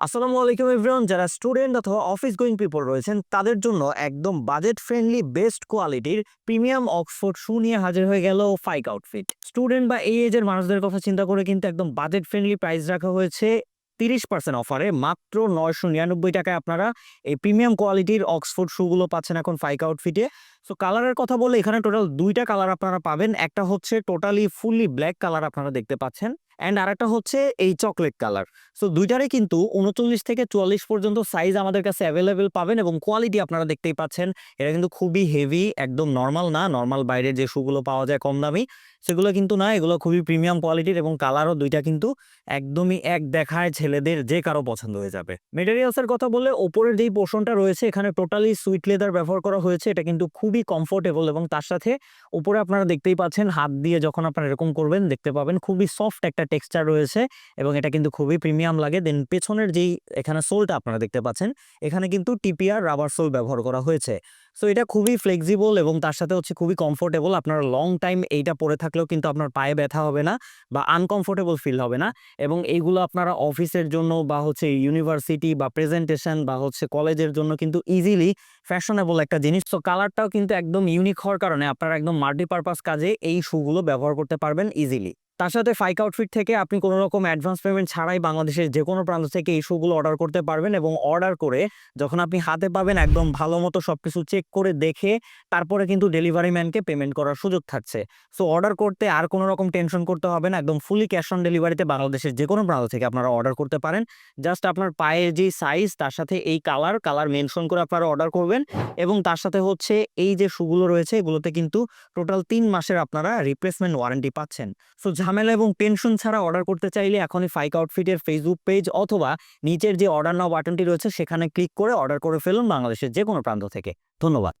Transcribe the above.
আসসালামু আলাইকুম এভরিওয়ান যারা স্টুডেন্ট অথবা অফিস গোয়িং পিপল রয়েছেন, তাদের জন্য একদম বাজেট ফ্রেন্ডলি বেস্ট কোয়ালিটির প্রিমিয়াম অক্সফোর্ড শু নিয়ে হাজির হয়ে গেল ফাইক আউটফিট স্টুডেন্ট বা এই এজের মানুষদের কথা চিন্তা করে কিন্তু একদম বাজেট ফ্রেন্ডলি প্রাইস রাখা হয়েছে তিরিশ পার্সেন্ট অফারে মাত্র নয়শো নিরানব্বই টাকায় আপনারা এই প্রিমিয়াম কোয়ালিটির অক্সফোর্ড শুগুলো পাচ্ছেন এখন ফাইক আউটফিটে সো কালারের কথা বলে এখানে টোটাল দুইটা কালার আপনারা পাবেন, একটা হচ্ছে টোটালি ফুললি ব্ল্যাক কালার আপনারা দেখতে পাচ্ছেন। অ্যান্ড আরেকটা হচ্ছে এই চকলেট কালার সো দুইটারে কিন্তু উনচল্লিশ থেকে চুয়াল্লিশ পর্যন্ত সাইজ আমাদের কাছে অ্যাভেলেবেল পাবেন এবং কোয়ালিটি আপনারা দেখতেই পাচ্ছেন। এটা কিন্তু খুবই হেভি একদম নর্মাল না নর্মাল বাইরের যে শুগুলো পাওয়া যায় কম দামি। সেগুলো কিন্তু না, এগুলো খুবই প্রিমিয়াম কোয়ালিটির এবং কালারও দুইটা কিন্তু একদমই এক দেখায় ছেলেদের যে কারও পছন্দ হয়ে যাবে। মেটেরিয়ালসের কথা বলে ওপরের যেই পোর্শনটা রয়েছে, এখানে টোটালি সুইট লেদার ব্যবহার করা হয়েছে। এটা কিন্তু খুবই কমফোর্টেবল এবং তার সাথে উপরে আপনারা দেখতেই পাচ্ছেন, হাত দিয়ে যখন আপনারা এরকম করবেন, দেখতে পাবেন খুবই সফট একটা টেক্সচার রয়েছে এবং এটা কিন্তু খুবই প্রিমিয়াম লাগে। দেন পেছনের যেই এখানে সোলটা আপনারা দেখতে পাচ্ছেন, এখানে কিন্তু টিপিআর রাবার সোল ব্যবহার করা হয়েছে। সো এটা খুবই ফ্লেক্সিবল এবং তার সাথে হচ্ছে খুবই কমফোর্টেবল আপনারা লং টাইম এইটা পরে থাকলেও কিন্তু আপনার পায়ে ব্যথা হবে না বা আনকমফোর্টেবল ফিল হবে না এবং এইগুলো আপনারা অফিসের জন্য বা হচ্ছে ইউনিভার্সিটি বা প্রেজেন্টেশন বা হচ্ছে কলেজের জন্য কিন্তু ইজিলি ফ্যাশনেবল একটা জিনিস। তো কালারটাও কিন্তু একদম ইউনিক হওয়ার কারণে আপনারা একদম মাল্টিপারপাস কাজে এই শুগুলো ব্যবহার করতে পারবেন ইজিলি তার সাথে ফাইক আউটফিট থেকে আপনি কোনো রকম অ্যাডভান্স পেমেন্ট ছাড়াই বাংলাদেশের যে কোনো প্রান্ত থেকে এই শুগুলো অর্ডার করতে পারবেন এবং অর্ডার করে যখন আপনি হাতে পাবেন একদম ভালো মতো সব কিছু চেক করে দেখে তারপরে কিন্তু ডেলিভারি ম্যানকে পেমেন্ট করার সুযোগ থাকছে। সো অর্ডার করতে আর কোনো রকম টেনশন করতে হবে না, একদম ফুলি ক্যাশ অন ডেলিভারিতে বাংলাদেশের যে কোনো প্রান্ত থেকে আপনারা অর্ডার করতে পারেন। জাস্ট আপনার পায়ের যে সাইজ তার সাথে এই কালার কালার মেনশন করে আপনারা অর্ডার করবেন এবং তার সাথে হচ্ছে এই যে শুগুলো রয়েছে, এগুলোতে কিন্তু টোটাল তিন মাসের আপনারা রিপ্লেসমেন্ট ওয়ারেন্টি পাচ্ছেন। সো ঝামেলা এবং টেনশন ছাড়া অর্ডার করতে চাইলে এখনই ফাইক আউটফিটের ফেসবুক পেজ অথবা নিচের যে অর্ডার নাও বাটনটি রয়েছে, সেখানে ক্লিক করে অর্ডার করে ফেলুন বাংলাদেশের যে কোনো প্রান্ত থেকে। ধন্যবাদ।